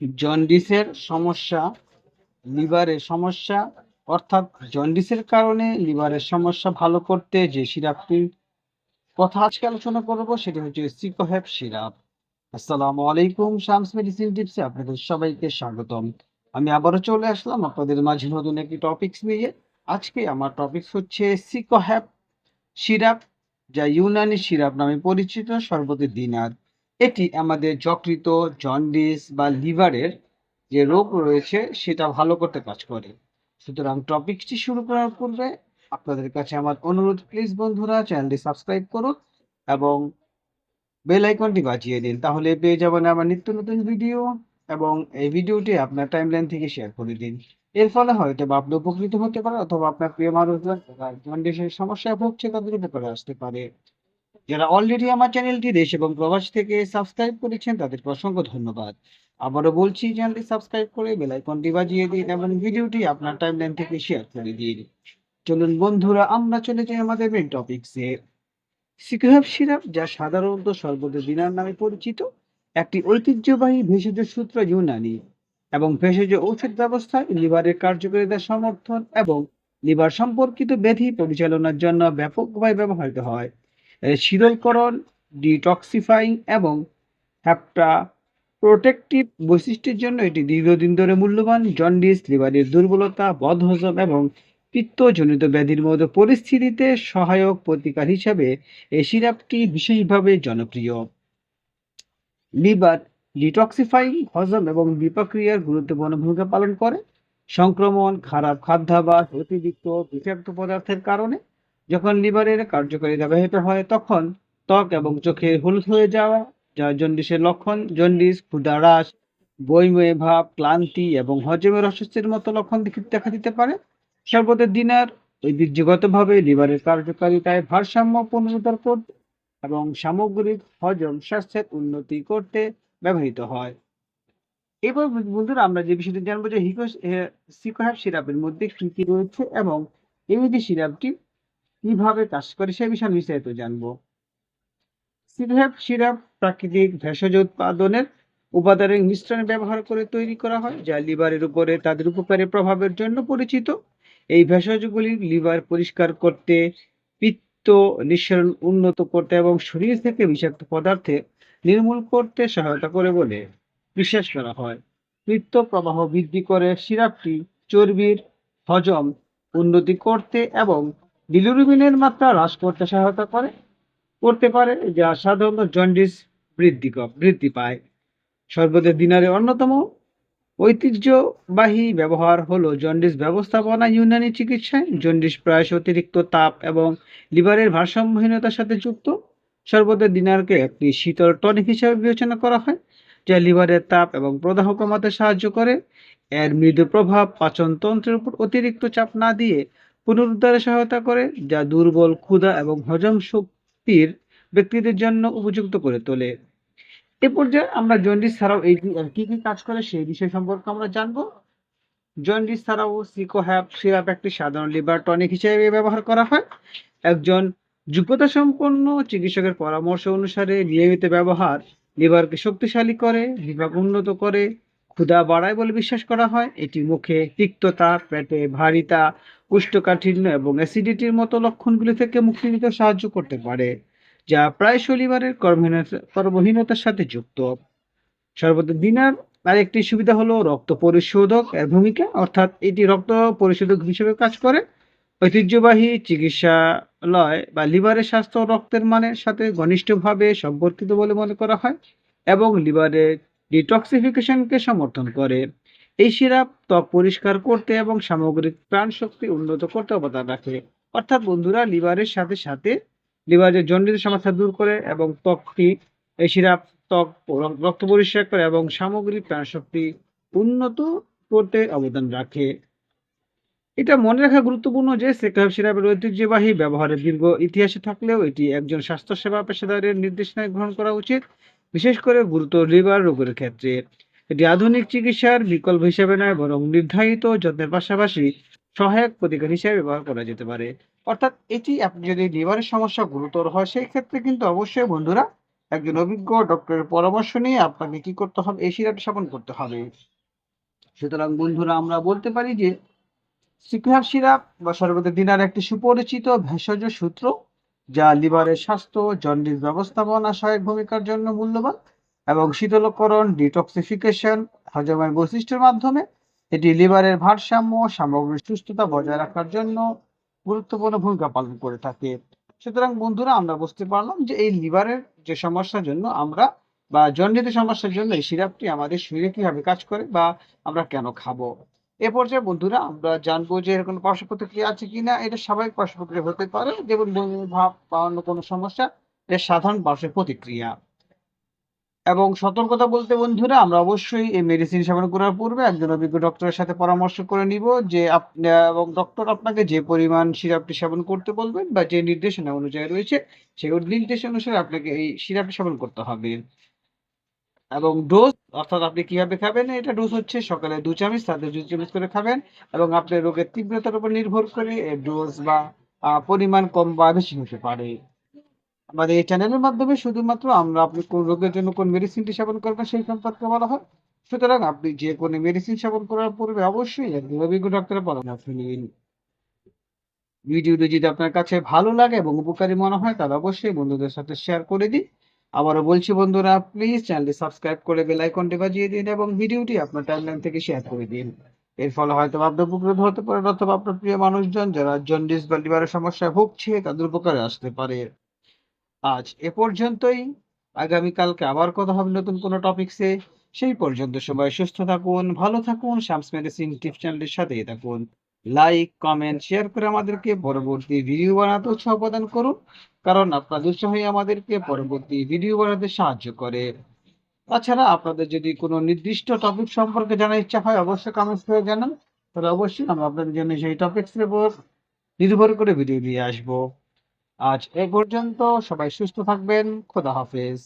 জন্ডিসের সমস্যা, লিভারের সমস্যা, অর্থাৎ জন্ডিসের কারণে লিভারের সমস্যা ভালো করতে যে সিরাপটির কথা আজকে আলোচনা করব, সেটি হচ্ছে সিকোহেপ সিরাপ। আসসালামু আলাইকুম শামস মেডিসিন টিপসে আপনাদের সবাইকে স্বাগতম। আমি আবারও চলে আসলাম আপনাদের মাঝে নতুন একটি টপিকস নিয়ে। আজকে আমার টপিকস হচ্ছে সিকোহ্যাপ সিরাপ, যা ইউনানি সিরাপ নামে পরিচিত সর্বতে দিনার। এটি আমাদের যকৃত জন্ডিস বা লিভারের যে রোগ রয়েছে, সেটা ভালো করতে কাজ করে। সুতরাং টপিকটি শুরু করার পূর্বে আপনাদের কাছে আমার অনুরোধ প্লিজ বন্ধুরা চ্যানেলটি সাবস্ক্রাইব করুন এবং বেল আইকনটি বাজিয়ে দিন, তাহলে পেয়ে যাবেন আমার নিত্য নতুন ভিডিও এবং এই ভিডিওটি আপনার টাইমলাইন থেকে শেয়ার করে দিন। এর ফলে হয়তো বা আপনি উপকৃত হতে পারে অথবা আপনার প্রিয় মানুষজন জন্ডিসের সমস্যায় ভুগছে তাদের উপকারে আসতে পারে। যারা অলরেডি আমার চ্যানেলটি দেশ এবং প্রবাস থেকে সাবস্ক্রাইব করেছেন, তাদেরকে অসংখ্য ধন্যবাদ। আবারও বলছি চ্যানেলটি সাবস্ক্রাইব করে বেল আইকনটি বাজিয়ে দিন এবং ভিডিওটি আপনার টাইমলাইন থেকে শেয়ার করে দিন। চলুন বন্ধুরা, আমরা চলে যাই আমাদের মেন টপিকসে সিকুহাব সিরাপ যা সাধারণত সর্বদা দিনার নামে পরিচিত, একটি ঐতিহ্যবাহী ভেষজ সূত্র ইউনানি এবং ভেষজ ঔষধ ব্যবস্থায় লিভারের কার্যকারিতা সমর্থন এবং লিভার সম্পর্কিত ব্যাধি পরিচালনার জন্য ব্যাপকভাবে ব্যবহৃত হয়। শীতলকরণ ডিটক্সিফাইং এবং হ্যাপটা প্রোটেকটিভ বৈশিষ্ট্যের জন্য এটি দীর্ঘদিন ধরে মূল্যবান জন্ডিস, লিভারের দুর্বলতা, বদহজম এবং পিত্তজনিত ব্যাধির মতো পরিস্থিতিতে সহায়ক প্রতিকার হিসাবে এই সিরাপটি বিশেষভাবে জনপ্রিয়। লিভার ডিটক্সিফাইং, হজম এবং বিপাক্রিয়ার গুরুত্বপূর্ণ ভূমিকা পালন করে। সংক্রমণ, খারাপ খাদ্যাভাস অতিরিক্ত বিষাক্ত পদার্থের কারণে যখন লিভারের কার্যকারিতা ব্যাহত হয়, তখন ত্বক এবং চোখে হলুদ হয়ে যাওয়া, যা জন্ডিসের লক্ষণ, জন্ডিস, ক্ষুধা হ্রাস, বইময়ে ভাব, ক্লান্তি এবং হজমের অস্বস্তির মতো লক্ষণ দেখা দিতে পারে। সর্বদা দিনার ঐতিহ্যগতভাবে লিভারের কার্যকারিতায় ভারসাম্য পুনরুদ্ধার করতে এবং সামগ্রিক হজম স্বাস্থ্যের উন্নতি করতে ব্যবহৃত হয়। এবার বন্ধুরা, আমরা যে বিষয়টি জানব যে হিকোস সিকোহ্যাপ সিরাপের মধ্যে কি কি রয়েছে এবং এই যে সিরাপটি কীভাবে কাজ করে সে বিষয়ে বিস্তারিত জানব। সিকোহ্যাপ সিরাপ প্রাকৃতিক ভেষজ উৎপাদনের উপাদানের মিশ্রণ ব্যবহার করে তৈরি করা হয়, যা লিভারের উপরে তাদের উপকারী প্রভাবের জন্য পরিচিত। এই ভেষজগুলি লিভার পরিষ্কার করতে, পিত্ত নিঃসরণ উন্নত করতে এবং শরীর থেকে বিষাক্ত পদার্থে নির্মূল করতে সহায়তা করে বলে বিশ্বাস করা হয়। পিত্ত প্রবাহ বৃদ্ধি করে সিরাপটি চর্বির হজম উন্নতি করতে এবং বিলিরুবিনের মাত্রা হ্রাস করতে সহায়তা করে, করতে পারে, যা সাধারণত জন্ডিস বৃদ্ধি বৃদ্ধি পায়। সর্বদা দিনারের অন্যতম ঐতিহ্যবাহী ব্যবহার হলো জন্ডিস ব্যবস্থাপনা ইউনানি চিকিৎসায়। জন্ডিস প্রায়শ অতিরিক্ত তাপ এবং লিভারের ভারসাম্যহীনতার সাথে যুক্ত। সর্বদা দিনারকে একটি শীতল টনিক হিসাবে বিবেচনা করা হয়, যা লিভারের তাপ এবং প্রদাহ কমাতে সাহায্য করে। এর মৃদু প্রভাব পাচনতন্ত্রের উপর অতিরিক্ত চাপ না দিয়ে পুনরুদ্ধারে সহায়তা করে, যা দুর্বল, ক্ষুধা এবং হজম শক্তির ব্যক্তিদের জন্য উপযুক্ত করে তোলে। এ পর্যায়ে আমরা জন্ডিস ছাড়াও এই কি কি কাজ করে সেই বিষয় সম্পর্কে আমরা জানব। জন্ডিস ছাড়াও সিকোহ্যাপ সিরাপ একটি সাধারণ লিভার টনিক হিসেবে ব্যবহার করা হয়। একজন যোগ্যতা সম্পন্ন চিকিৎসকের পরামর্শ অনুসারে নিয়মিত ব্যবহার লিভারকে শক্তিশালী করে বিভাগ উন্নত করে ক্ষুধা বাড়ায় বলে বিশ্বাস করা হয়। এটি মুখে তিক্ততা, পেটে ভারিতা কোষ্ঠকাঠিন্য এবং অ্যাসিডিটির মতো লক্ষণগুলি থেকে মুক্তি নিতে সাহায্য করতে পারে, যা প্রায় কর্মহীনতা, কর্মহীনতার সাথে যুক্ত। সর্বদা দিনার আরেকটি সুবিধা হলো রক্ত পরিশোধক এর ভূমিকা, অর্থাৎ এটি রক্ত পরিশোধক হিসেবে কাজ করে। ঐতিহ্যবাহী চিকিৎসালয় বা লিভারের স্বাস্থ্য রক্তের মানের সাথে ঘনিষ্ঠভাবে সম্পর্কিত বলে মনে করা হয় এবং লিভারের ডিটক্সিফিকেশনকে সমর্থন করে। এই সিরাপ ত্বক পরিষ্কার করতে এবং সামগ্রিক প্রাণশক্তি উন্নত করতে অবদান রাখে। অর্থাৎ বন্ধুরা, লিভারের সাথে সাথে লিভারের জন্ডিসের সমস্যা দূর করে এবং ত্বকটি, এই সিরাপ ত্বক রক্ত পরিষ্কার করে এবং সামগ্রিক প্রাণশক্তি উন্নত করতে অবদান রাখে। এটা মনে রাখা গুরুত্বপূর্ণ যে সেকাব সিরাপের ঐতিহ্যবাহী ব্যবহারের দীর্ঘ ইতিহাসে থাকলেও এটি একজন স্বাস্থ্যসেবা পেশাদারের নির্দেশনায় গ্রহণ করা উচিত। বিশেষ করে গুরুতর লিভার রোগের ক্ষেত্রে এটি আধুনিক চিকিৎসার বিকল্প হিসেবে নয়, বরং নির্ধারিত যত্নের পাশাপাশি সহায়ক প্রতিকার হিসেবে ব্যবহার করা যেতে পারে। অর্থাৎ এটি আপনি যদি লিভারের সমস্যা গুরুতর হয় সেই ক্ষেত্রে কিন্তু অবশ্যই বন্ধুরা, একজন অভিজ্ঞ ডক্টরের পরামর্শ নিয়ে আপনাকে কি করতে হবে, এই সিরাপটি সেবন করতে হবে। সুতরাং বন্ধুরা, আমরা বলতে পারি যে সিকুহার সিরাপ বা সর্বদা দিনার একটি সুপরিচিত ভেষজ সূত্র যা লিভারের স্বাস্থ্য, জন্ডিস ব্যবস্থাপনা সহায়ক ভূমিকার জন্য মূল্যবান এবং শীতলকরণ ডিটক্সিফিকেশন হজমের বৈশিষ্ট্যের মাধ্যমে এটি লিভারের ভারসাম্য সামগ্রিক সুস্থতা বজায় রাখার জন্য গুরুত্বপূর্ণ ভূমিকা পালন করে থাকে। সুতরাং বন্ধুরা, আমরা বুঝতে পারলাম যে এই লিভারের যে সমস্যার জন্য আমরা বা জন্ডিত সমস্যার জন্য এই সিরাপটি আমাদের শরীরে কীভাবে কাজ করে বা আমরা কেন খাব। এ পর্যায়ে বন্ধুরা আমরা জানব যে এর কোনো পার্শ্ব প্রতিক্রিয়া আছে কিনা। এটা স্বাভাবিক পার্শ্ব প্রতিক্রিয়া হতে পারে। যেমন বমি ভাব বা অন্য কোনো সমস্যা, এর সাধারণ পার্শ্ব প্রতিক্রিয়া। এবং সতর্কতা বলতে বন্ধুরা, আমরা অবশ্যই এই মেডিসিন সেবন করার পূর্বে একজন অভিজ্ঞ ডক্টরের সাথে পরামর্শ করে নিব যে আপনি এবং ডক্টর আপনাকে যে পরিমাণ সিরাপটি সেবন করতে বলবেন বা যে নির্দেশনা অনুযায়ী রয়েছে, সেই নির্দেশ অনুসারে আপনাকে এই সিরাপটি সেবন করতে হবে। এবং ডোজ অর্থাৎ আপনি কীভাবে খাবেন, এটা ডোজ হচ্ছে সকালে দু চামচ তাদের দু চামচ করে খাবেন এবং আপনার রোগের তীব্রতার উপর নির্ভর করে ডোজ বা পরিমাণ কম বা বেশি হতে পারে। আমাদের এই চ্যানেলের মাধ্যমে শুধুমাত্র আমরা আপনি কোন রোগের জন্য কোন মেডিসিনটি সেবন করবেন সেই সম্পর্কে বলা হয়। সুতরাং আপনি যে কোনো মেডিসিন সেবন করার পূর্বে অবশ্যই একজন অভিজ্ঞ ডক্টরের পরামর্শ নিন। ভিডিওটি যদি আপনার কাছে ভালো লাগে এবং উপকারী মনে হয়, তাহলে অবশ্যই বন্ধুদের সাথে শেয়ার করে দিন। আবারও বলছি বন্ধুরা প্লিজ চ্যানেলটি সাবস্ক্রাইব করে বেল আইকনটি বাজিয়ে দিন এবং ভিডিওটি আপনার টাইমলাইন থেকে শেয়ার করে দিন। এর ফলে হয়তো আপনার উপকৃত হতে পারে অথবা আপনার প্রিয় মানুষজন যারা জন্ডিস বা লিভারের সমস্যায় ভুগছে, তাদের উপকারে আসতে পারে। আজ এ পর্যন্তই। আগামীকালকে আবার কথা হবে নতুন কোনো টপিকসে সেই পর্যন্ত সবাই সুস্থ থাকুন, ভালো থাকুন শামস মেডিসিন টিপস চ্যানেলের সাথেই থাকুন। লাইক কমেন্ট শেয়ার করে আমাদেরকে পরবর্তী ভিডিও বানাতে উৎসাহ প্রদান করুন। কারণ আপনাদের উৎসাহই আমাদেরকে পরবর্তী ভিডিও বানাতে সাহায্য করে। তাছাড়া আপনাদের যদি কোনো নির্দিষ্ট টপিক সম্পর্কে জানার ইচ্ছা হয়, অবশ্যই কমেন্টস করে জানান। তাহলে অবশ্যই আমরা আপনাদের জন্য সেই টপিক্সের উপর নির্ভর করে ভিডিও নিয়ে আসব। আজ এ পর্যন্ত সবাই সুস্থ থাকবেন। খোদা হাফেজ।